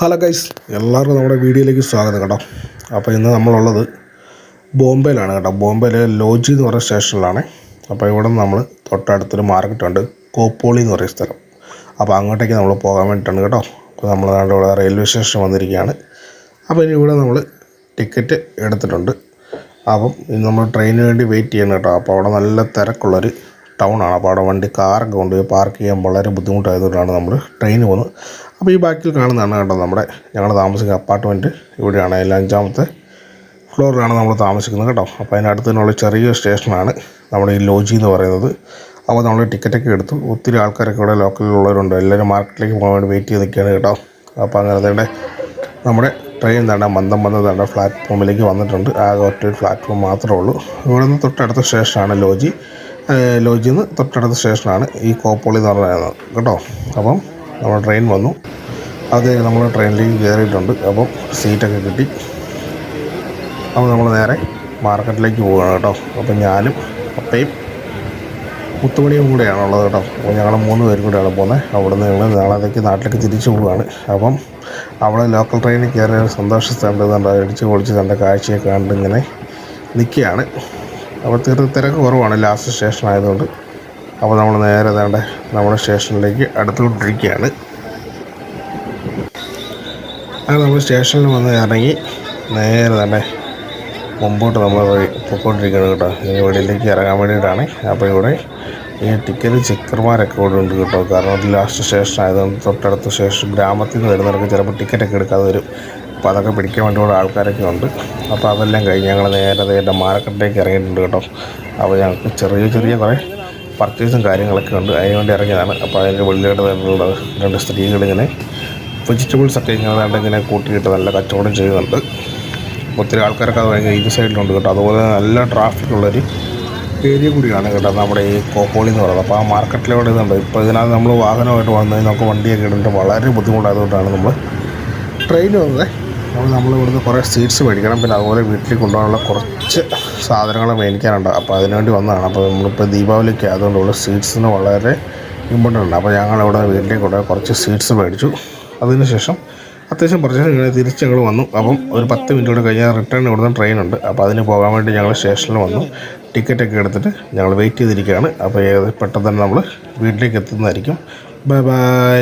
Hello guys എല്ലാവർക്കും നമ്മുടെ വീഡിയോയിലേക്ക് സ്വാഗതം കേട്ടോ. അപ്പോൾ ഇന്ന് നമ്മളുള്ളത് ബോംബെയിലാണ് കേട്ടോ. ബോംബെയിലെ ലോജി എന്ന് പറയുന്ന സ്റ്റേഷനിലാണ്. അപ്പോൾ ഇവിടെ നമ്മൾ തൊട്ടടുത്തൊരു മാർക്കറ്റ് ഉണ്ട് കോപ്പോളി എന്ന് പറയുന്ന സ്ഥലം. അപ്പോൾ അങ്ങോട്ടേക്ക് നമ്മൾ പോകാൻ വേണ്ടിയിട്ടാണ് കേട്ടോ. അപ്പോൾ നമ്മൾ ഇവിടെ റെയിൽവേ സ്റ്റേഷൻ വന്നിരിക്കുകയാണ്. അപ്പോൾ ഇനി ഇവിടെ നമ്മൾ ടിക്കറ്റ് എടുത്തിട്ടുണ്ട്. അപ്പം ഇനി നമ്മൾ ട്രെയിനിന് വേണ്ടി വെയിറ്റ് ചെയ്യണം കേട്ടോ. അപ്പോൾ അവിടെ നല്ല തിരക്കുള്ളൊരു ടൗണാണ്. അപ്പോൾ അവിടെ വണ്ടി കാറൊക്കെ കൊണ്ടുപോയി പാർക്ക് ചെയ്യാൻ വളരെ ബുദ്ധിമുട്ടായതുകൊണ്ടാണ് നമ്മൾ ട്രെയിന് പോകുന്നത്. അപ്പോൾ ഈ ബാക്കിൽ കാണുന്നതാണ് കേട്ടോ നമ്മുടെ ഞങ്ങൾ താമസിക്കുന്ന അപ്പാർട്ട്മെന്റ് ഇവിടെയാണ് അതിൽ അഞ്ചാമത്തെ ഫ്ലോറിലാണ് നമ്മൾ താമസിക്കുന്നത് കേട്ടോ. അപ്പോൾ അതിനടുത്ത് തന്നെയുള്ള ചെറിയ സ്റ്റേഷനാണ് നമ്മുടെ ഈ ലോജി എന്ന് പറയുന്നത്. അപ്പോൾ നമ്മൾ ടിക്കറ്റൊക്കെ എടുത്തു. ഒത്തിരി ആൾക്കാരൊക്കെ ഇവിടെ ലോക്കലിലുള്ളവരുണ്ട് എല്ലാവരും മാർക്കറ്റിലേക്ക് പോകാൻ വേണ്ടി വെയിറ്റ് ചെയ്ത് നിൽക്കുകയാണ് കേട്ടോ. അപ്പോൾ അങ്ങനെ തന്നെ നമ്മുടെ ട്രെയിൻ തന്നെ മന്ദം മന്ദം തന്നെ പ്ലാറ്റ്ഫോമിലേക്ക് വന്നിട്ടുണ്ട്. ആകെ ഒറ്റ പ്ലാറ്റ്ഫോം മാത്രമേ ഉള്ളൂ. ഇവിടെ നിന്ന് തൊട്ടടുത്ത സ്റ്റേഷനാണ് ലോജി ലോജിന്ന് തൊട്ടടുത്ത സ്റ്റേഷനാണ് ഈ കോപ്പോളി എന്ന് പറയുന്നത് കേട്ടോ. അപ്പം നമ്മുടെ ട്രെയിൻ വന്നു. അത് നമ്മൾ ട്രെയിനിലേക്ക് കയറിയിട്ടുണ്ട് അപ്പം സീറ്റൊക്കെ കിട്ടി. അപ്പോൾ നമ്മൾ നേരെ മാർക്കറ്റിലേക്ക് പോവുകയാണ് കേട്ടോ. അപ്പം ഞാനും അപ്പയും മുത്തുമണിയും കൂടെയാണുള്ളത് കേട്ടോ. അപ്പോൾ ഞങ്ങൾ മൂന്ന് പേരും കൂടെയാണ് പോകുന്നത് അവിടെ നിന്ന് ഞങ്ങൾ നാളത്തേക്ക് നാട്ടിലേക്ക് തിരിച്ചു പോവുകയാണ്. അപ്പം അവിടെ ലോക്കൽ ട്രെയിനിൽ കയറിയ സന്തോഷ സ്ഥലത്തുണ്ട് അടിച്ച് പൊളിച്ച് തന്റെ കാഴ്ചയൊക്കെ കണ്ടിങ്ങനെ നിൽക്കുകയാണ്. അപ്പോൾ തീർത്ത് തിരക്ക് കുറവാണ്. ലാസ്റ്റ് സ്റ്റേഷൻ ആയതുകൊണ്ട്. അപ്പോൾ നമ്മൾ നേരെ തേണ്ട നമ്മുടെ സ്റ്റേഷനിലേക്ക് അടുത്തുകൊണ്ടിരിക്കുകയാണ്. അങ്ങനെ നമ്മൾ സ്റ്റേഷനിൽ വന്ന് ഇറങ്ങി നേരെ തന്നെ മുമ്പോട്ട് നമ്മൾ വഴി പൊയ്ക്കൊണ്ടിരിക്കുകയാണ് കേട്ടോ. ഈ വെളിയിലേക്ക് ഇറങ്ങാൻ വേണ്ടിയിട്ടാണ്. അപ്പോൾ ഇവിടെ ഈ ടിക്കറ്റ് ചെക്കർമാരൊക്കെ ഇവിടെ ഉണ്ട് കേട്ടോ. കാരണം അത് ലാസ്റ്റ് സ്റ്റേഷൻ ആയതുകൊണ്ട് തൊട്ടടുത്ത സ്റ്റേഷൻ ഗ്രാമത്തിൽ നിന്ന് വരുന്നവർക്ക് ചിലപ്പോൾ ടിക്കറ്റൊക്കെ എടുക്കാതെ വരും. അപ്പോൾ അതൊക്കെ പിടിക്കാൻ വേണ്ടി ഇവിടെ ആൾക്കാരൊക്കെ ഉണ്ട്. അപ്പോൾ അതെല്ലാം കഴിഞ്ഞ് ഞങ്ങൾ നേരെ നേരെ മാർക്കറ്റിലേക്ക് ഇറങ്ങിയിട്ടുണ്ട് കേട്ടോ. അപ്പോൾ ഞങ്ങൾക്ക് ചെറിയ ചെറിയ കുറേ പർച്ചേസും കാര്യങ്ങളൊക്കെ ഉണ്ട്. അതിന് വേണ്ടി ഇറങ്ങിയതാണ്. അപ്പോൾ അതിന്റെ വെള്ളിയുടെ രണ്ട് സ്ത്രീകളിങ്ങനെ വെജിറ്റബിൾസ് ഒക്കെ ഇങ്ങനെ ദാണ്ട് ഇങ്ങനെ കൂട്ടിയിട്ട് നല്ല കച്ചവടം ചെയ്യുന്നുണ്ട്. ഒത്തിരി ആൾക്കാരൊക്കെ അത് ഭയങ്കര ഈ സൈഡിലുണ്ട് കേട്ടോ. അതുപോലെ നല്ല ട്രാഫിക് ഉള്ളൊരു ഏരിയ കൂടിയാണ് കേട്ടോ നമ്മുടെ ഈ കോക്കോളി എന്ന് പറയുന്നത്. അപ്പോൾ ആ മാർക്കറ്റിലൂടെ ഇതുണ്ട്. ഇപ്പോൾ ഇതിനകത്ത് നമ്മൾ വാഹനമായിട്ട് വന്നു നമുക്ക് വണ്ടിയൊക്കെ ഇടുന്നത് വളരെ ബുദ്ധിമുട്ടായതുകൊണ്ടാണ് നമ്മൾ ട്രെയിൻ വന്നത്. അപ്പോൾ നമ്മൾ ഇവിടുന്ന് കുറേ സ്വീറ്റ്സ് മേടിക്കണം. പിന്നെ അതുപോലെ വീട്ടിൽ കൊണ്ടുപോകാനുള്ള കുറച്ച് സാധനങ്ങൾ മേടിക്കാനുണ്ട്. അപ്പോൾ അതിനുവേണ്ടി വന്നതാണ്. അപ്പോൾ നമ്മളിപ്പോൾ ദീപാവലിക്ക് അതുകൊണ്ടുള്ള സ്വീറ്റ്സിന് വളരെ ഇമ്പോർട്ടന്റ് ഉണ്ട് അപ്പോൾ ഞങ്ങൾ ഇവിടെ വീട്ടിലേക്ക് കൊണ്ടുപോയി കുറച്ച് സ്വീറ്റ്സ് മേടിച്ചു. അതിനുശേഷം അത്യാവശ്യം പർച്ചേസ് കഴിഞ്ഞാൽ തിരിച്ച് ഞങ്ങൾ വന്നു. അപ്പം ഒരു പത്ത് മിനിറ്റ് കൂടെ കഴിഞ്ഞാൽ റിട്ടേൺ ഇവിടുന്ന് ട്രെയിൻ ഉണ്ട്. അപ്പോൾ അതിന് പോകാൻ വേണ്ടി ഞങ്ങൾ സ്റ്റേഷനിൽ വന്നു. ടിക്കറ്റൊക്കെ എടുത്തിട്ട് ഞങ്ങൾ വെയിറ്റ് ചെയ്തിരിക്കുകയാണ്. അപ്പോൾ പെട്ടെന്ന് തന്നെ നമ്മൾ വീട്ടിലേക്ക് എത്തുന്നതായിരിക്കും. Bye bye